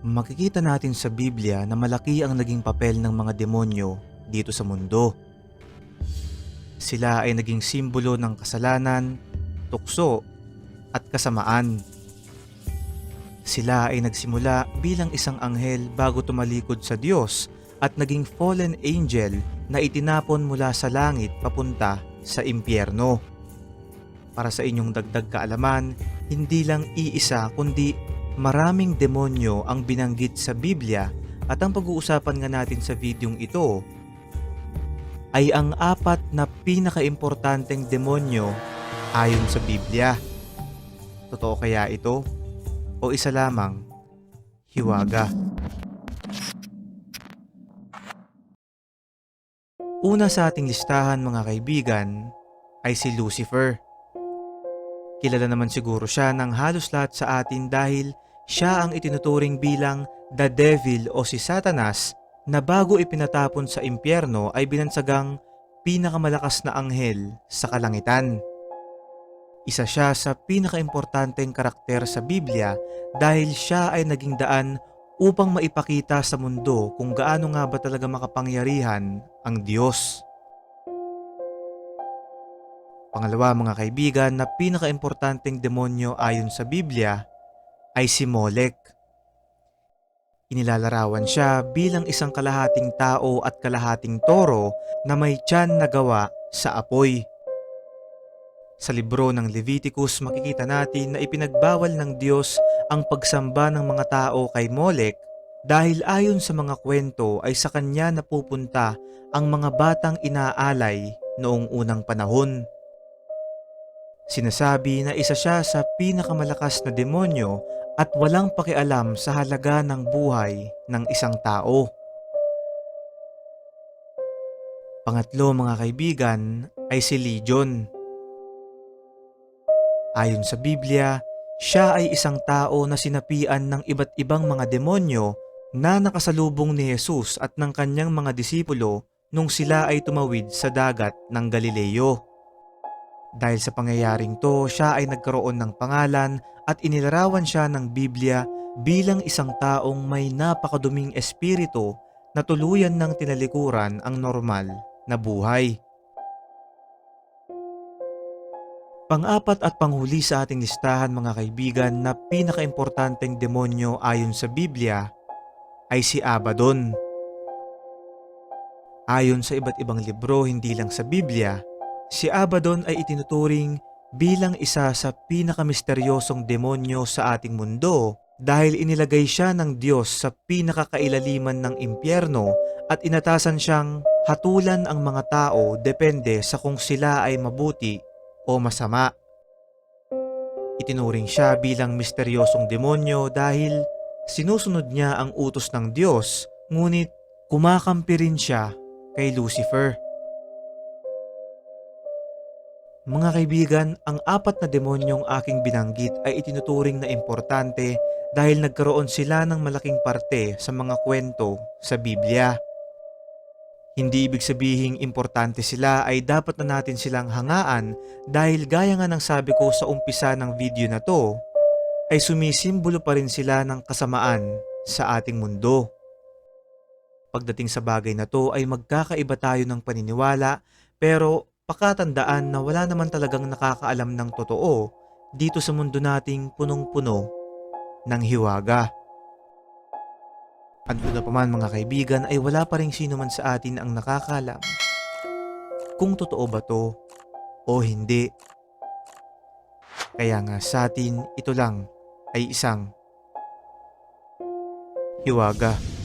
makikita natin sa Biblia na malaki ang naging papel ng mga demonyo dito sa mundo. Sila ay naging simbolo ng kasalanan, tukso, at kasamaan. Sila ay nagsimula bilang isang anghel bago tumalikod sa Diyos at naging fallen angel na itinapon mula sa langit papunta sa impyerno. Para sa inyong dagdag kaalaman, hindi lang iisa kundi maraming demonyo ang binanggit sa Biblia at ang pag-uusapan nga natin sa videong ito ay ang apat na pinakaimportanteng demonyo ayon sa Biblia. Totoo kaya ito? O isa lamang, hiwaga? Una sa ating listahan mga kaibigan ay si Lucifer. Kilala naman siguro siya ng halos lahat sa atin dahil siya ang itinuturing bilang the devil o si Satanas na bago ipinatapon sa impyerno ay binansagang pinakamalakas na anghel sa kalangitan. Isa siya sa pinakaimportanteng karakter sa Biblia dahil siya ay naging daan upang maipakita sa mundo kung gaano nga ba talaga makapangyarihan ang Diyos. Pangalawa mga kaibigan na pinakaimportanteng demonyo ayon sa Biblia ay si Molek. Inilalarawan siya bilang isang kalahating tao at kalahating toro na may tiyan na gawa sa apoy. Sa libro ng Leviticus makikita natin na ipinagbawal ng Diyos ang pagsamba ng mga tao kay Molek dahil ayon sa mga kwento ay sa kanya napupunta ang mga batang inaalay noong unang panahon. Sinasabi na isa siya sa pinakamalakas na demonyo at walang pakialam sa halaga ng buhay ng isang tao. Pangatlo mga kaibigan ay si Legion. Ayon sa Biblia, siya ay isang tao na sinapian ng iba't ibang mga demonyo na nakasalubong ni Jesus at ng kanyang mga disipulo nung sila ay tumawid sa dagat ng Galileo. Dahil sa pangyayaring to, siya ay nagkaroon ng pangalan at inilarawan siya ng Biblia bilang isang taong may napakaduming espiritu na tuluyan ng tinalikuran ang normal na buhay. Pang-apat at panghuli sa ating listahan mga kaibigan na pinakaimportanteng demonyo ayon sa Biblia ay si Abaddon. Ayon sa iba't ibang libro hindi lang sa Biblia, si Abaddon ay itinuturing bilang isa sa pinakamisteryosong demonyo sa ating mundo dahil inilagay siya ng Diyos sa pinakakailaliman ng impyerno at inatasan siyang hatulan ang mga tao depende sa kung sila ay mabuti o masama. Itinuring siya bilang misteryosong demonyo dahil sinusunod niya ang utos ng Diyos ngunit kumakampi rin siya kay Lucifer. Mga kaibigan, ang apat na demonyong aking binanggit ay itinuturing na importante dahil nagkaroon sila ng malaking parte sa mga kwento sa Biblia. Hindi ibig sabihing importante sila ay dapat na natin silang hangaan dahil gaya nga ng sabi ko sa umpisa ng video na to, ay sumisimbolo pa rin sila ng kasamaan sa ating mundo. Pagdating sa bagay na to ay magkakaiba tayo ng paniniwala pero pakatandaan na wala naman talagang nakakaalam ng totoo dito sa mundo nating punong-puno ng hiwaga. At una pa man mga kaibigan ay wala pa rin sino man sa atin ang nakakalam kung totoo ba to o hindi. Kaya nga sa atin ito lang ay isang hiwaga.